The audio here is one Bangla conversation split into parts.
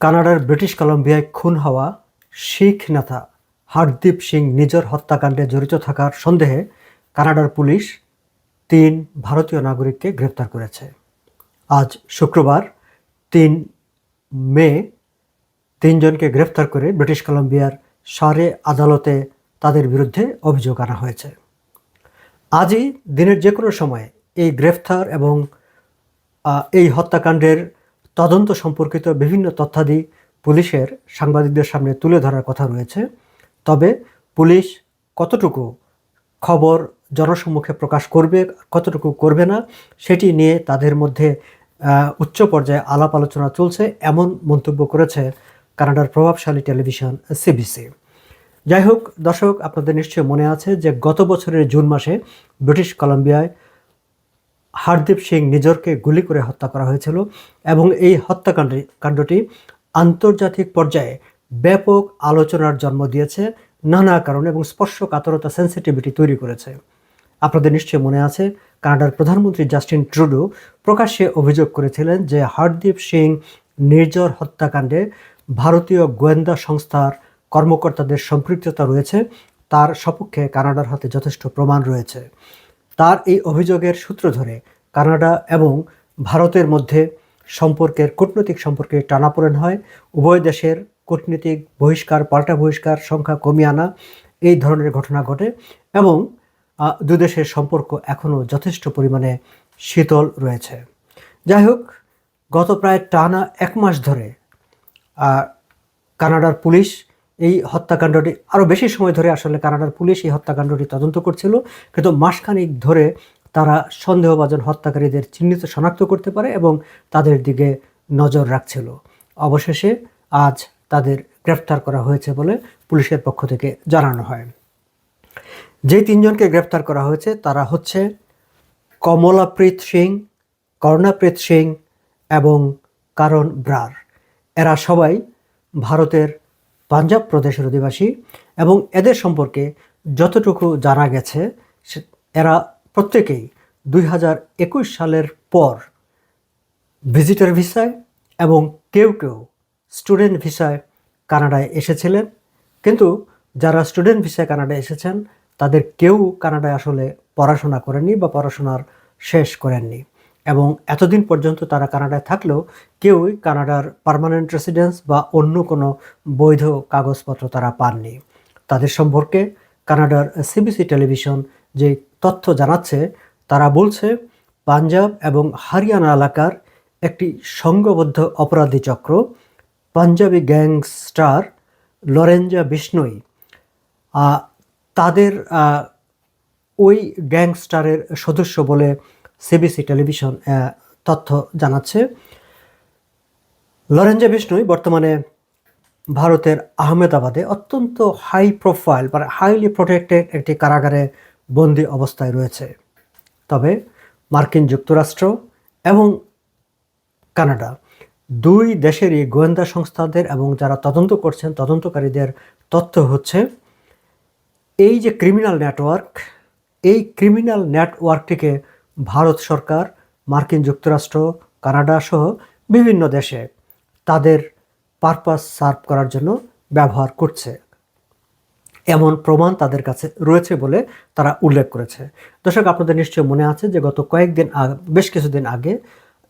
কানাডার ব্রিটিশ কলম্বিয়ায় খুন হওয়া শিখ নেতা হরদীপ সিং নিজের হত্যাকাণ্ডে জড়িত থাকার সন্দেহে কানাডার পুলিশ তিন ভারতীয় নাগরিককে গ্রেপ্তার করেছে। আজ শুক্রবার তিন মে তিনজনকে গ্রেপ্তার করে ব্রিটিশ কলম্বিয়ার সারে আদালতে তাদের বিরুদ্ধে অভিযোগ আনা হয়েছে। আজই দিনের যে কোনো সময় এই গ্রেফতার এবং এই হত্যাকাণ্ডের তদন্ত সম্পর্কিত বিভিন্ন তথ্যাদি পুলিশের সাংবাদিকদের সামনে তুলে ধরার কথা রয়েছে। তবে পুলিশ কতটুকু খবর জনসম্মুখে প্রকাশ করবে, কতটুকু করবে না, সেটি নিয়ে তাদের মধ্যে উচ্চ পর্যায়ে আলাপ আলোচনা চলছে, এমন মন্তব্য করেছে কানাডার প্রভাবশালী টেলিভিশন সিবিসি যাই হোক, দর্শক, আপনাদের নিশ্চয়ই মনে আছে যে গত বছরের জুন মাসে ব্রিটিশ কলম্বিয়ায় হারদীপ সিং নিজরকে গুলি করে হত্যা করা হয়েছিল এবং এই হত্যাকাণ্ড, কাণ্ডটি আন্তর্জাতিক পর্যায়ে ব্যাপক আলোচনার জন্ম দিয়েছে নানা কারণে এবং স্পর্শকাতরতা সেন্সিটিভিটি তৈরি করেছে। আপনাদের নিশ্চয়ই মনে আছে, কানাডার প্রধানমন্ত্রী জাস্টিন ট্রুডো প্রকাশ্যে অভিযোগ করেছিলেন যে হরদীপ সিং নির্জর হত্যাকাণ্ডে ভারতীয় গোয়েন্দা সংস্থার কর্মকর্তাদের সম্পৃক্ততা রয়েছে। তার সপক্ষে কানাডার হাতে যথেষ্ট প্রমাণ রয়েছে। তার এই অভিযোগের সূত্র ধরে কানাডা এবং ভারতের মধ্যে সম্পর্কের কূটনৈতিক সম্পর্কে টানাপোড়েন হয়। উভয় দেশের কূটনীতিক বহিষ্কার, পাল্টা বহিষ্কার সংখ্যা কমিয়ে আনা এই ধরনের ঘটনা ঘটে এবং দুদেশের সম্পর্ক এখনও যথেষ্ট পরিমাণে শীতল রয়েছে। যাই হোক, গত প্রায় টানা এক মাস ধরে কানাডার পুলিশ এই হত্যাকাণ্ডটি আরও বেশি সময় ধরে আসলে কানাডার পুলিশ এই হত্যাকাণ্ডটি তদন্ত করছিল। কিন্তু মাসখানিক ধরে তারা সন্দেহভাজন হত্যাকারীদের চিহ্নিত শনাক্ত করতে পারে এবং তাদের দিকে নজর রাখছিল। অবশেষে আজ তাদের গ্রেফতার করা হয়েছে বলে পুলিশের পক্ষ থেকে জানানো হয়। যে তিনজনকে গ্রেফতার করা হয়েছে তারা হচ্ছে কমলাপ্রীত সিং, কর্ণাপ্রীত সিং এবং কারণ ব্রার। এরা সবাই ভারতের পাঞ্জাব প্রদেশের অধিবাসী এবং এদের সম্পর্কে যতটুকু জানা গেছে এরা প্রত্যেকেই দুই হাজার একুশ সালের পর ভিজিটর ভিসায় এবং কেউ কেউ স্টুডেন্ট ভিসায় কানাডায় এসেছিলেন। কিন্তু যারা স্টুডেন্ট ভিসায় কানাডায় এসেছেন, তাদের কেউ কানাডায় আসলে পড়াশোনা করেননি বা পড়াশোনার শেষ করেননি। এবং এতদিন পর্যন্ত তারা কানাডায় থাকলেও কেউই কানাডার পার্মানেন্ট রেসিডেন্স বা অন্য কোনো বৈধ কাগজপত্র তারা পাননি। তাদের সম্পর্কে কানাডার সিবিসি টেলিভিশন যে তথ্য জানাচ্ছে, তারা বলছে, পাঞ্জাব এবং হরিয়ানা এলাকার একটি সংঘবদ্ধ অপরাধী চক্র, পাঞ্জাবি গ্যাংস্টার লরেঞ্জা বিষ্ণুই তাদের ওই গ্যাংস্টারের সদস্য বলে সিবিসি টেলিভিশন তথ্য জানাচ্ছে। লরেঞ্জা বিষ্ণুই বর্তমানে ভারতের আহমেদাবাদে অত্যন্ত হাই প্রোফাইল বা হাইলি প্রোটেক্টেড একটি কারাগারে বন্দি অবস্থায় রয়েছে। তবে মার্কিন যুক্তরাষ্ট্র এবং কানাডা দুই দেশেরই গোয়েন্দা সংস্থাদের এবং যারা তদন্ত করছেন, তদন্তকারীদের তথ্য হচ্ছে, এই যে ক্রিমিনাল নেটওয়ার্ক এই ক্রিমিনাল নেটওয়ার্কটিকে ভারত সরকার, মার্কিন যুক্তরাষ্ট্র, কানাডা সহ বিভিন্ন দেশে তাদের পারপাস সার্ভ করার জন্য ব্যবহার করছে। এমন প্রমাণ তাদের কাছে রয়েছে বলে তারা উল্লেখ করেছে। দর্শক, আপনাদের নিশ্চয় মনে আছে যে গত কয়েকদিন বেশ কিছুদিন আগে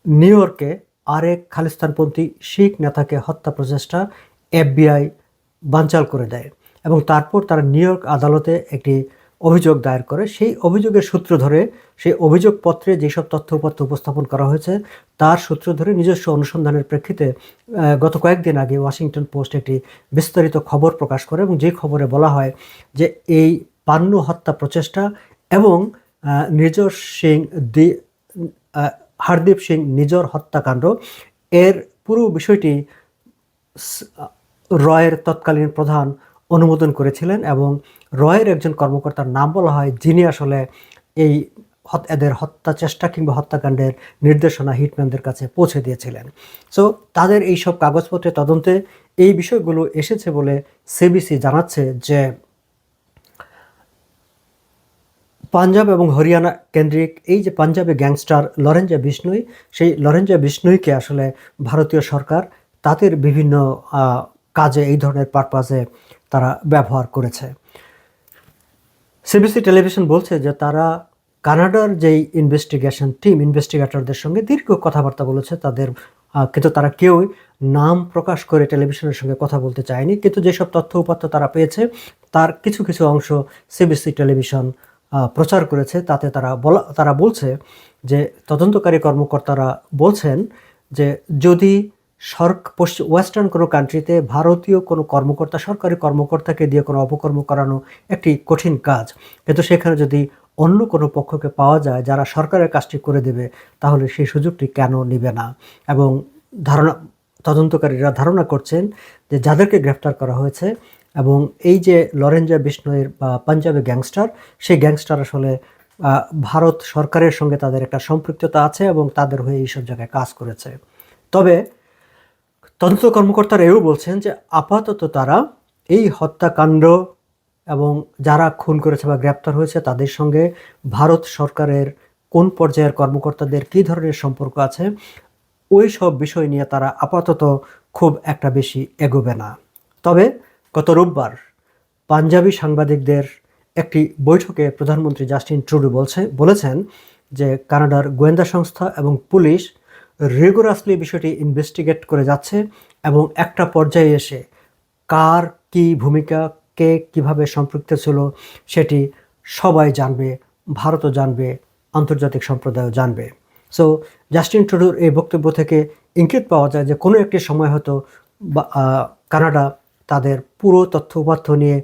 নিউ ইয়র্কে আরেক খালিস্তানপন্থী শিখ নেতাকে হত্যা প্রচেষ্টা এফবিআই বানচাল করে দেয় এবং তারপর তারা নিউ ইয়র্ক আদালতে একটি অভিযোগ দায়ের করে, সেই অভিযোগের সূত্র ধরে, সেই অভিযোগপত্রে যেসব তথ্য উপাত্য উপস্থাপন করা হয়েছে, তার সূত্র ধরে নিজস্ব অনুসন্ধানের প্রেক্ষিতে গত কয়েকদিন আগে ওয়াশিংটন পোস্ট একটি বিস্তারিত খবর প্রকাশ করে এবং যে খবরে বলা হয় যে এই পান্নু হত্যা প্রচেষ্টা এবং নিজর সিং দি হরদীপ সিং নিজর হত্যাকাণ্ড, এর পুরো বিষয়টি রয়ের তৎকালীন প্রধান অনুমোদন করেছিলেন এবং রয়ের একজন কর্মকর্তার নাম বলা হয় যিনি আসলে এই এদের হত্যা চেষ্টা কিংবা হত্যাকাণ্ডের নির্দেশনা হিটম্যানদের কাছে পৌঁছে দিয়েছিলেন। সো তাদের এই সব কাগজপত্রের তদন্তে এই বিষয়গুলো এসেছে বলে সিবিসি জানাচ্ছে যে পাঞ্জাব এবং হরিয়ানা কেন্দ্রিক এই যে পাঞ্জাবে গ্যাংস্টার লরেঞ্জা বিষ্ণুই, সেই লরেঞ্জা বিষ্ণুইকে আসলে ভারতীয় সরকার তাদের বিভিন্ন কাজে এই ধরনের পারপাসে তারা ব্যবহার করেছে। সিবিসি টেলিভিশন বলছে যে তারা কানাডার যেই ইনভেস্টিগেশন টিম ইনভেস্টিগেটরদের সঙ্গে দীর্ঘ কথাবার্তা বলেছে। তাদের কিন্তু তারা কেউই নাম প্রকাশ করে টেলিভিশনের সঙ্গে কথা বলতে চায়নি। কিন্তু যেসব তথ্য উপাত্ত তারা পেয়েছে, তার কিছু কিছু অংশ সিবিসি টেলিভিশন প্রচার করেছে। তাতে তারা বলা, তারা বলছে যে তদন্তকারী কর্মকর্তারা বলছেন যে যদি পশ্চিম ওয়েস্টার্ন কোনো কান্ট্রিতে ভারতীয় কোনো কর্মকর্তা, সরকারি কর্মকর্তাকে দিয়ে কোনো অপকর্ম করানো একটি কঠিন কাজ। কিন্তু সেখানে যদি অন্য কোনো পক্ষকে পাওয়া যায় যারা সরকারের কাজটি করে দেবে, তাহলে সেই সুযোগটি কেন নেবে না? এবং ধারণা, তদন্তকারীরা ধারণা করছেন যে যাদেরকে গ্রেফতার করা হয়েছে এবং এই যে লরেঞ্জা বিষ্ণয়ের বা পাঞ্জাবি গ্যাংস্টার, সেই গ্যাংস্টার আসলে ভারত সরকারের সঙ্গে তাদের একটা সম্পৃক্ততা আছে এবং তাদের হয়ে এইসব জায়গায় কাজ করেছে। তবে তদন্ত কর্মকর্তারা এও বলছেন যে আপাতত তারা এই হত্যাকাণ্ড এবং যারা খুন করেছে বা গ্রেপ্তার হয়েছে তাদের সঙ্গে ভারত সরকারের কোন পর্যায়ের কর্মকর্তাদের কী ধরনের সম্পর্ক আছে, ওই সব বিষয় নিয়ে তারা আপাতত খুব একটা বেশি এগোবে না। তবে গত রোববার পাঞ্জাবি সাংবাদিকদের একটি বৈঠকে প্রধানমন্ত্রী জাস্টিন ট্রুডো বলছে, বলেছেন যে কানাডার গোয়েন্দা সংস্থা এবং পুলিশ রেগুলাসলি বিষয়টি ইনভেস্টিগেট করে যাচ্ছে এবং একটা পর্যায়ে এসে কার কি ভূমিকা, কে কীভাবে সম্পৃক্ত ছিল সেটি সবাই জানবে, ভারতও জানবে, আন্তর্জাতিক সম্প্রদায়ও জানবে। সো জাস্টিন ট্রুডোর এই বক্তব্য থেকে ইঙ্গিত পাওয়া যায় যে কোনো একটি সময় হয়তো কানাডা তাদের পুরো তথ্য উপাত্য নিয়ে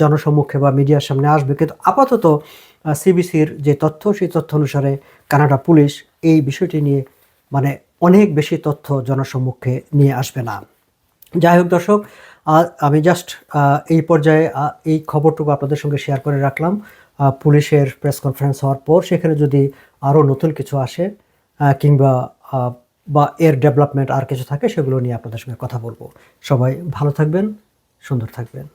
জনসম্মুখে বা মিডিয়ার সামনে আসবে। কিন্তু আপাতত সিবিসির যে তথ্য, সেই তথ্য অনুসারে কানাডা পুলিশ এই বিষয়টি নিয়ে মানে অনেক বেশি তথ্য জনসম্মুখে নিয়ে আসবে না। যাই হোক দর্শক আমি জাস্ট এই পর্যায়ে এই খবরটুকু আপনাদের সঙ্গে শেয়ার করে রাখলাম। পুলিশের প্রেস কনফারেন্স হওয়ার পর সেখানে যদি আরও নতুন কিছু আসে কিংবা বা এর ডেভেলপমেন্ট আর কিছু থাকে সেগুলো নিয়ে আপনাদের সঙ্গে কথা বলব। সবাই ভালো থাকবেন, সুন্দর থাকবেন।